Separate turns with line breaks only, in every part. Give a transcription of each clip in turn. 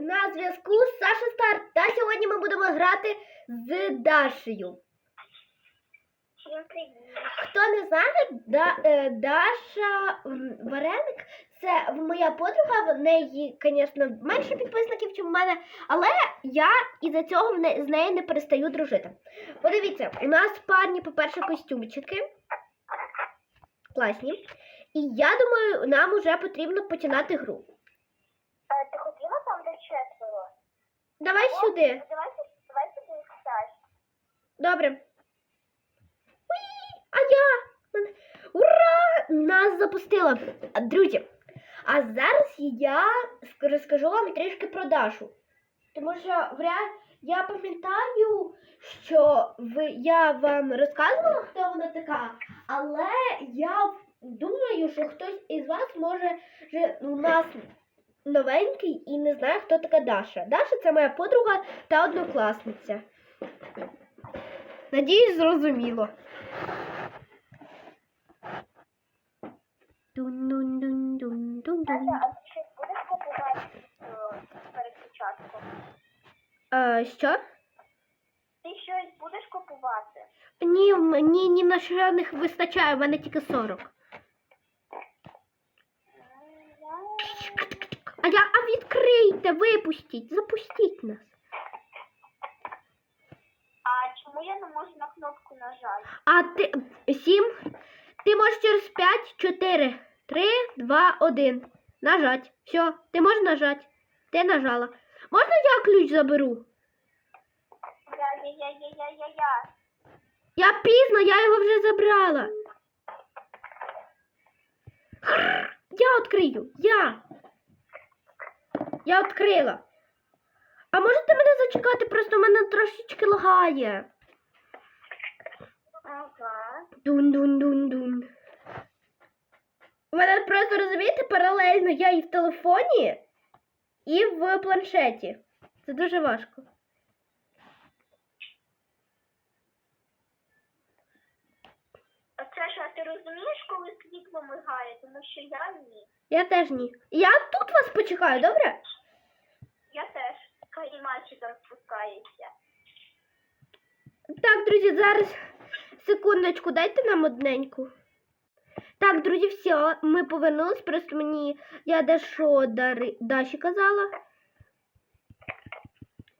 На зв'язку Саша Старт. Та сьогодні ми будемо грати з Дашею. Хто не знає, да, е, Даша Вареник це моя подруга. В неї, звісно, менше підписників, ніж в мене, але я із-за цього не- з нею не перестаю дружити. Подивіться, у нас парні, по-перше, костюмчики. Класні. І я думаю, нам вже потрібно починати гру.
Е, Ти хотіла там де четверо?
Давай сюди.
Давайте, давайте ти Саш.
Добре. Уї! А я! Ура! Нас запустила. Друзі, а зараз я розкажу вам трішки про Дашу. Тому що вря- я пам'ятаю, що ви, я вам розказувала, хто вона така, але я думаю, що хтось із вас може у нас новенький і не знає, хто така Даша. Даша це моя подруга та однокласниця. Надіюсь, зрозуміло. Дун-дун-дун-дун-дун-дун.
А ти щось будеш купувати е, перед початком?
А, що?
Ти щось будеш купувати?
Ні, мені ні на що не вистачає, в мене тільки 40. А я, а відкрийте, випустіть, запустіть нас.
А чому я не можу на кнопку нажати?
А ти сім. Ти можеш через 5, 4, 3, 2, 1. Нажать. Все, ти можеш нажати. Ти нажала. Можна я ключ заберу?
Я, я, я, я, я, я, я.
Я пізно, я його вже забрала. Я відкрию. Я. Я відкрила. А можете мене зачекати? Просто мене трошечки лагає.
Ага.
Дун-дун-дун-дун. У мене просто розумієте, паралельно я і в телефоні, і в планшеті. Це дуже важко.
Це ж, а ти розумієш, коли світло мигає? Тому що я ні.
Я теж ні. Я тут вас почекаю, добре?
Я теж. Коли мальчиком спускається.
Так, друзі, зараз секундочку, дайте нам одненьку. Так, друзі, все, ми повернулись, просто мені я дещо дари... Даші казала.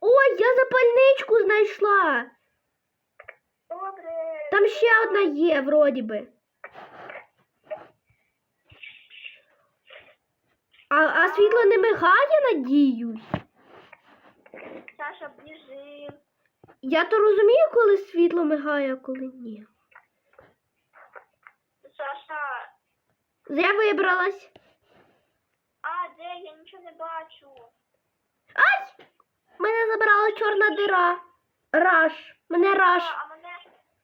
Ой, я запальничку знайшла.
Добре.
Там ще одна є, вроді би. А, а світло не мигає, надіюсь. Я то розумію, коли світло мигає, а коли ні.
Саша,
Я вибралась.
а де? Я нічого не бачу.
Ай! Мене забрала чорна дира. Раш. Мене раш.
А, а мене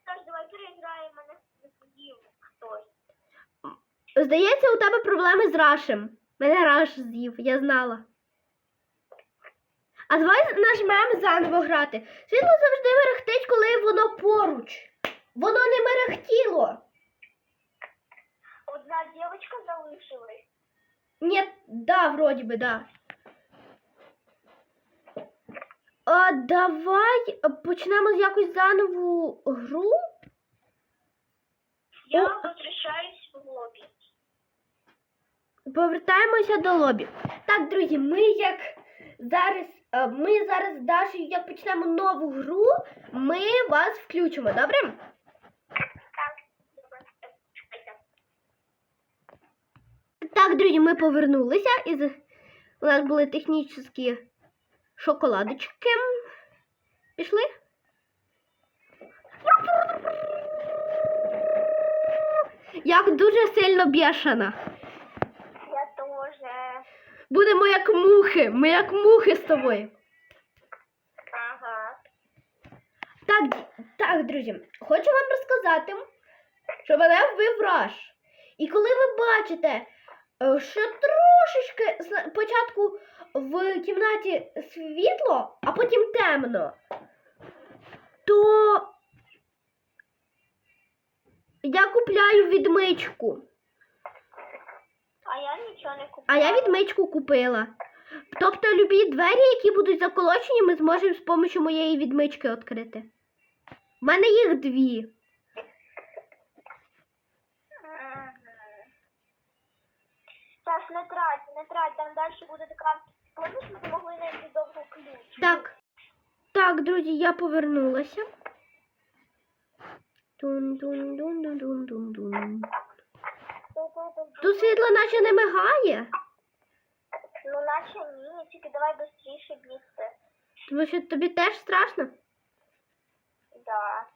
Саш, давай переіграємо, мене з'їв хтось.
Здається, у тебе проблеми з рашем. Мене раш з'їв, я знала. А давай нажмемо заново грати. Світло завжди мерехтить, коли воно поруч. Воно не мерехтіло.
Одна дівчинка залишилась.
Ні, да, вроді би, да. А, давай почнемо з якусь занову гру.
Я возвращаюсь в лобі.
Повертаємося до лобі. Так, друзі, ми як зараз, ми зараз з Дашею, як почнемо нову гру, ми вас включимо, добре?
Так,
друзі, ми повернулися і у нас були технічні шоколадочки. Пішли? Як дуже сильно бішана. Будемо як мухи. Ми як мухи з тобою.
Ага.
Так, так, друзі, хочу вам розказати, що мене вбив раш. І коли ви бачите, е, що трошечки спочатку в кімнаті світло, а потім темно, то я купляю відмичку.
А я нічого не купила.
А я відмичку купила. Тобто любі двері, які будуть заколочені, ми зможемо з допомогою моєї відмички відкрити. У мене їх дві.
Саш, не трать, не трать, там далі буде така. Помніш, ми могли знайти довгу ключ.
Так. Так, друзі, я повернулася. Тун-тун-тун-тун-тун-тун. Тут світло наче не мигає,
Ну, наче ні, тільки давай швидше бігти.
тому що тобі теж страшно.
Да.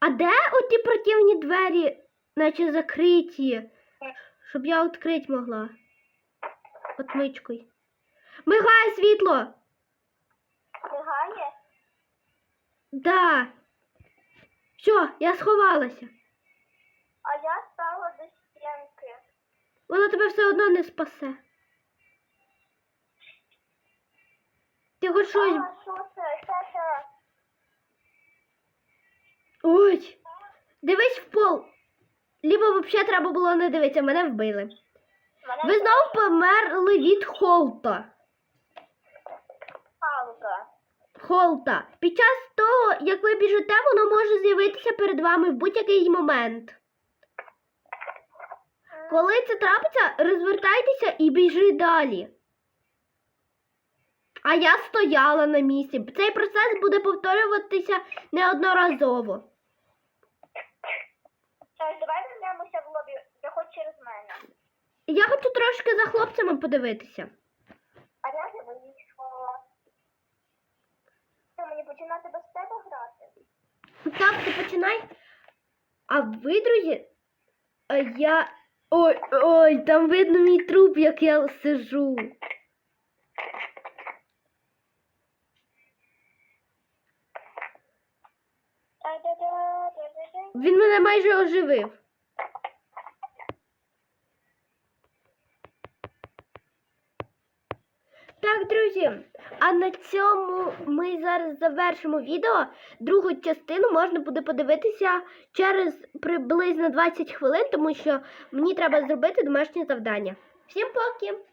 А де оті противні двері, наче закриті, щоб я відкрити могла? Отмичкою. Мигає світло.
Мигає?
Да. Все, я сховалася.
А я стала до стінки.
Воно тебе все одно не спасе. Ти хоч щось. Ой. Дивись в пол. Либо взагалі треба було не дивитися, мене вбили. Ви знову померли від холта.
палка.
Холта. Під час того, як ви біжите, воно може з'явитися перед вами в будь-який момент. Коли це трапиться, розвертайтеся і біжи далі. А я стояла на місці. Цей процес буде повторюватися неодноразово.
Давай вернемося в лобі. Заходь через мене.
Я хочу трошки за хлопцями подивитися.
А я не вийшла. Що, мені починати без тебе грати?
Так, ти починай. А ви, друзі, я. Ой, ой, там видно мій труп, як я сижу. Він мене майже оживив. Так, друзі, а на цьому ми зараз завершимо відео. Другу частину можна буде подивитися через приблизно 20 хвилин, тому що мені треба зробити домашнє завдання. Всім поки!